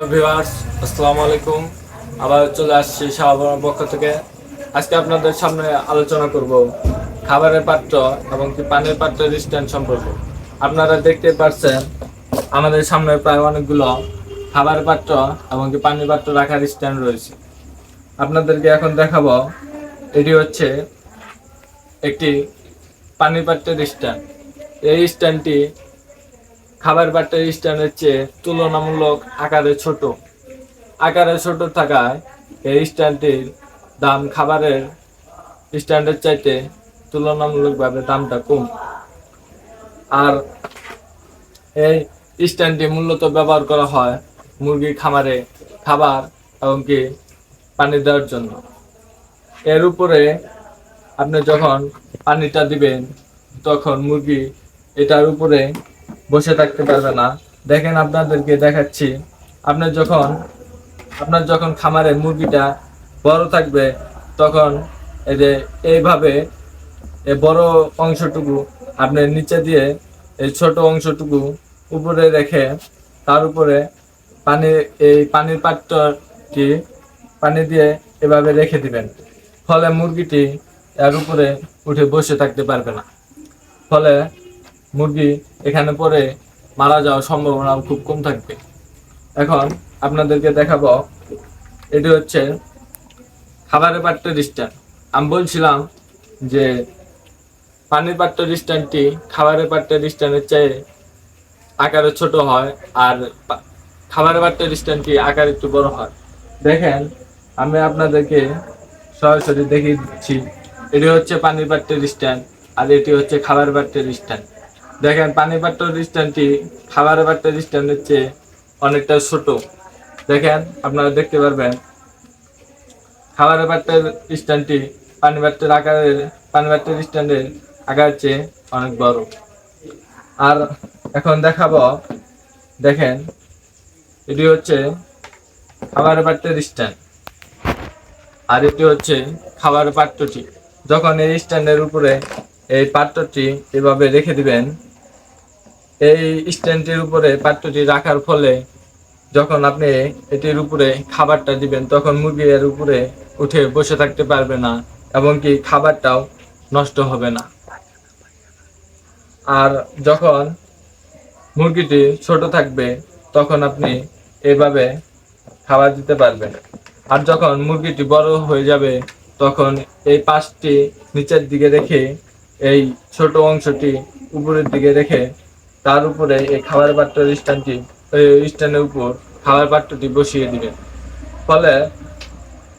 Viewers, আসসালামু আলাইকুম। আবার চলে আসছি শাহবাবার পক্ষ থেকে। আজকে আপনাদের সামনে আলোচনা করব খাবারের পাত্র এবং কি পানির পাত্রের স্ট্যান্ড সম্পর্কে। আপনারা দেখতে পাচ্ছেন আমাদের সামনে প্রায় অনেকগুলো খাবারের পাত্র এবং কি পানির পাত্র রাখার স্ট্যান্ড রয়েছে। আপনাদেরকে এখন দেখাবো, এটি হচ্ছে একটি পানির পাত্রের স্ট্যান্ড। এই স্ট্যান্ডটি খাবার পাত্রের স্ট্যান্ডের চেয়ে তুলনামূলক আকারে ছোট। আকারে ছোট থাকায় এই স্ট্যান্ডটির দাম খাবারের স্ট্যান্ডের চাইতে তুলনামূলকভাবে দামটা কম। আর এই স্ট্যান্ডটি মূলত ব্যবহার করা হয় মুরগির খামারে খাবার এবং কি পানি দেওয়ার জন্য। এর উপরে আপনি যখন পানিটা দিবেন, তখন মুরগি এটার উপরে বসে থাকতে পারবে না। দেখেন আপনাদেরকে দেখাচ্ছি। আপনার যখন আপনার যখন খামারে মুরগিটা বড় থাকবে, তখন এই যে এইভাবে এই বড় অংশটুকু আপনি নিচে দিয়ে এই ছোট অংশটুকু উপরে রেখে তার উপরে পানি এই পানির পাত্রটি পানি দিয়ে এভাবে রেখে দিবেন। ফলে মুরগিটি এর উপরে উঠে বসে থাকতে পারবে না। ফলে মুরগি এখানে পরে মারা যাওয়ার সম্ভাবনা খুব কম থাকবে। এখন আপনাদেরকে দেখাবো, এটি হচ্ছে খাবারের পাত্রের স্ট্যান্ড আমি বলছিলাম যে পানির পাত্রের স্ট্যান্ডটি খাবারের পাত্রের স্ট্যান্ডের চেয়ে আকারে ছোট হয় আর খাবারের পাত্রের স্ট্যান্ডটি আকার একটু বড় হয়। দেখেন, আমি আপনাদেরকে সরাসরি দেখিয়ে দিচ্ছি। এটি হচ্ছে পানির পাত্রের স্ট্যান্ড আর এটি হচ্ছে খাবার পাত্রের স্ট্যান্ড দেখেন পানি পাত্রের স্ট্যান্ডটি খাবারের পাত্রের স্ট্যান্ডের চেয়ে অনেকটা ছোট। দেখেন, আপনারা দেখতে পারবেন, খাবারের পাত্রের স্ট্যান্ডটি পানি পাত্রের আকারের পানি পাত্রের স্ট্যান্ডের আকারের চেয়ে অনেক বড়। আর এখন দেখাবো, দেখেন, এটি হচ্ছে খাবারের পাত্রের স্ট্যান্ড আর এটি হচ্ছে খাবারের পাত্রটি। যখন এই স্ট্যান্ডের উপরে এই পাত্রটি এভাবে রেখে দিবেন এই স্ট্যান্ডটির উপরে পাত্রটি রাখার ফলে যখন আপনি এটির উপরে খাবারটা দিবেন, তখন মুরগি এর উপরে উঠে বসে থাকতে পারবে না, এবং কি খাবারটাও নষ্ট হবে না। আর যখন মুরগিটি ছোট থাকবে, তখন আপনি এভাবে খাবার দিতে পারবেন। আর যখন মুরগিটি বড় হয়ে যাবে, তখন এই পাশটি নিচের দিকে রেখে, এই ছোট অংশটি উপরের দিকে রেখে তার উপরে এই খাবার পাত্রের স্ট্যান্ডটি স্ট্যান্ডের উপর খাবার পাত্রটি বসিয়ে দিবেন ফলে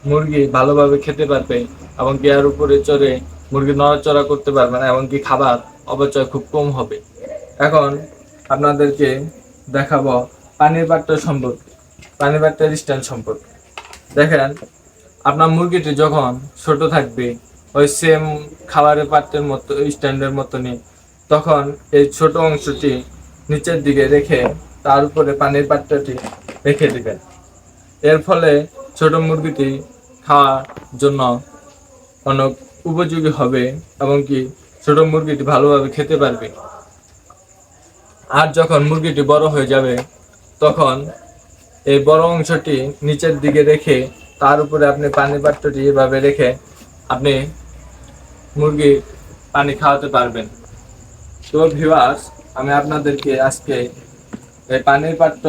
মুরগি ভালোভাবে খেতে পারবে এবং এর উপরে চড়ে মুরগি নড়াচড়া করতে পারবে না, এমনকি খাবার অপচয় খুব কম হবে। এখন আপনাদেরকে দেখাবো পানির পাত্র সম্পর্কে পানির পাত্রের স্ট্যান্ড সম্পর্কে দেখেন, আপনার মুরগিটি যখন ছোট থাকবে, ওই সেম খাবারের পাত্রের মতো, স্ট্যান্ডের মতনই তখন এই ছোট অংশটি নিচের দিকে রেখে তার উপরে পানির পাত্রটি রেখে দিবেন। এর ফলে ছোট মুরগিটি খাওয়ার জন্য অনেক উপযোগী হবে এবং কি ছোট মুরগিটি ভালোভাবে খেতে পারবে। আর যখন মুরগিটি বড় হয়ে যাবে, তখন এই বড় অংশটি নিচের দিকে রেখে তার উপরে আপনি পানি পাত্রটি এভাবে রেখে আপনি মুরগি পানি খাওয়াতে পারবেন। তো ভিউয়ার্স আমি আপনাদেরকে আজকে এই পানির পাত্র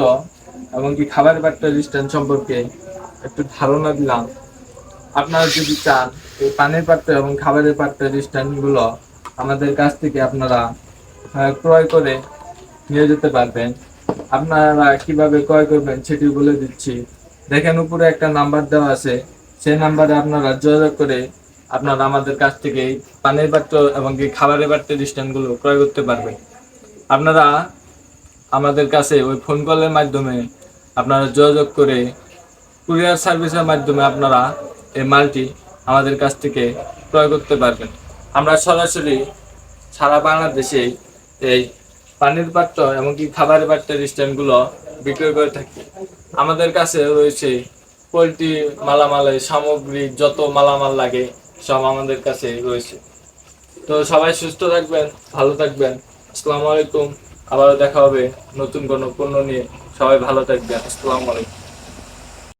এবং কি খাবারের পাত্রের স্ট্যান্ড সম্পর্কে একটু ধারণা দিলাম। আপনারা যদি চান, এই পানির পাত্র এবং খাবারের পাত্রের স্ট্যান্ডগুলো আমাদের কাছ থেকে আপনারা ক্রয় করে নিয়ে যেতে পারবেন। আপনারা কীভাবে ক্রয় করবেন সেটি বলে দিচ্ছি। দেখেন উপরে একটা নাম্বার দেওয়া আছে। সেই নাম্বারে আপনারা যোগাযোগ করে আপনারা আমাদের কাছ থেকে পানির পাত্র এবং কি খাবারের পাত্রের স্ট্যান্ডগুলো ক্রয় করতে পারবেন। আপনারা আমাদের কাছে ওই ফোন কলের মাধ্যমে আপনারা যোগাযোগ করে কুরিয়ার সার্ভিসের মাধ্যমে আপনারা এই মালটি আমাদের কাছ থেকে ক্রয় করতে পারবেন। আমরা সরাসরি সারা বাংলাদেশে এই পানির পাত্র এমনকি খাবারের পাত্রের স্ট্যান্ডগুলো বিক্রয় করে থাকি। আমাদের কাছে রয়েছে পোলট্রি মালামালের সামগ্রী, যত মালামাল লাগে সব আমাদের কাছে রয়েছে। তো সবাই সুস্থ থাকবেন, ভালো থাকবেন। আসসালামু আলাইকুম। আবারও দেখা হবে নতুন কোনো পণ্য নিয়ে। সবাই ভালো থাকবেন। আসসালামু আলাইকুম।